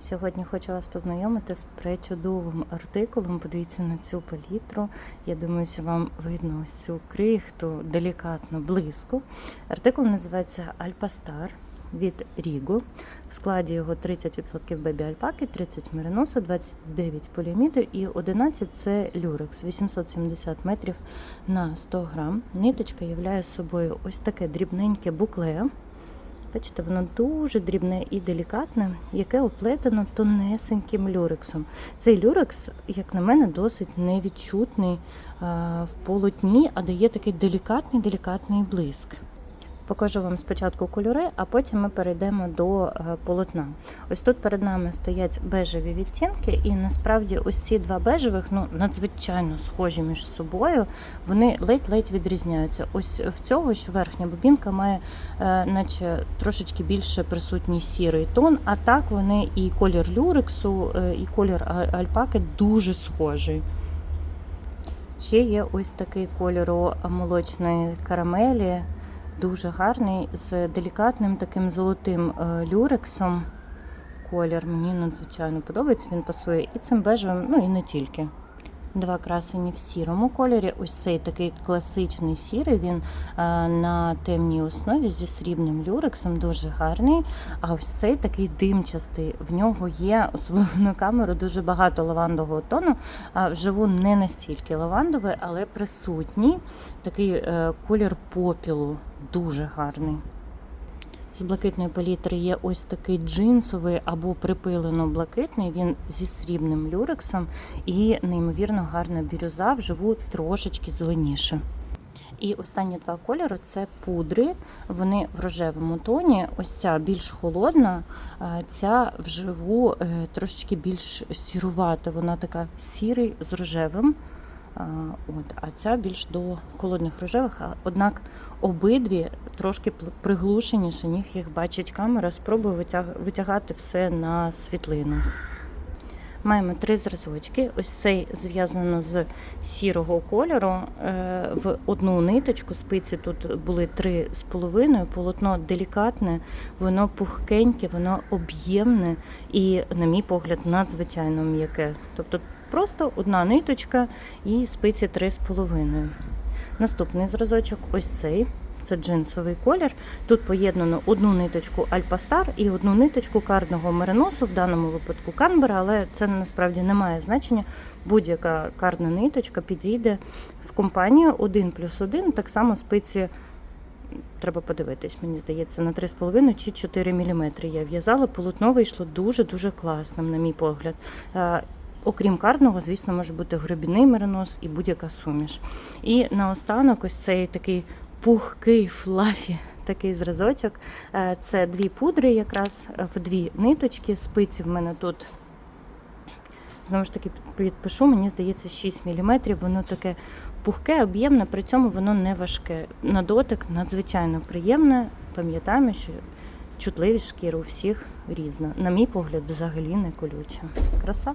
Сьогодні хочу вас познайомити з пречудовим артикулом. Подивіться на цю палітру. Я думаю, що вам видно ось цю крихту, делікатну блиску. Артикул називається Альпастар від Рігу. В складі його 30% бебі альпаки, 30 мериносу, 29 поліаміду і 11 це люрекс, 870 метрів на 100 грам. Ниточка являє собою ось таке дрібненьке букле. Бачите, воно дуже дрібне і делікатне, яке оплетено тонесеньким люрексом. Цей люрекс, як на мене, досить невідчутний в полотні, а дає такий делікатний делікатний блиск. Покажу вам спочатку кольори, а потім ми перейдемо до е, полотна. Ось тут перед нами стоять бежеві відтінки, і насправді ось ці два бежевих ну надзвичайно схожі між собою. Вони ледь-ледь відрізняються. Ось в цього, що верхня бобінка має, е, наче трошечки більше присутній сірий тон, а так вони і колір люрексу, е, і колір альпаки дуже схожий. Ще є ось такий кольору молочної карамелі, дуже гарний, з делікатним таким золотим е, люрексом. Колір мені надзвичайно подобається. Він пасує і цим бежевим, ну і не тільки. Два красені в сірому кольорі. Ось цей такий класичний сірий. Він е, на темній основі зі срібним люрексом, дуже гарний. А ось цей такий димчастий. В нього є, особливо на камеру, дуже багато лавандового тону. А вживу не настільки лавандовий, але присутній. Такий е, колір попілу, дуже гарний. З блакитної палітри є ось такий джинсовий або припилено блакитний. Він зі срібним люрексом і неймовірно гарна бірюза, вживу трошечки зеленіше. І останні два кольори це пудри. Вони в рожевому тоні. Ось ця більш холодна, ця вживу е, трошечки більш сірувата. Вона така сірий з рожевим. От, а ця більш до холодних рожевих, однак обидві трошки приглушеніші, ніж їх бачить камера. Спробую витяг- витягати все на світлинах. Маємо три зразочки. Ось цей зв'язано з сірого кольору е, в одну ниточку. Спиці тут були три з половиною. Полотно делікатне, воно пухкеньке, воно об'ємне і, на мій погляд, надзвичайно м'яке. Тобто просто одна ниточка і спиці три з половиною. Наступний зразочок ось цей. Це джинсовий колір. Тут поєднано одну ниточку Альпастар і одну ниточку карного мериносу, в даному випадку Канбера, але це насправді не має значення. Будь-яка карна ниточка підійде в компанію 1 плюс 1, так само спиці. Треба подивитись, мені здається, на 3,5 чи 4 мм я в'язала. Полотно вийшло дуже-дуже класним, на мій погляд. Е, Окрім карного, звісно, може бути гробіний меринос і будь-яка суміш. І наостанок ось цей такий пухкий флафі такий зразочок. Е, Це дві пудри, якраз в дві ниточки. Спиці в мене тут. Знову ж таки, підпишу, мені здається, 6 мм. Воно таке пухке, об'ємне, при цьому воно не важке. На дотик надзвичайно приємне. Пам'ятаємо, що чутливість шкіри у всіх різна. На мій погляд, взагалі не колюча. Краса.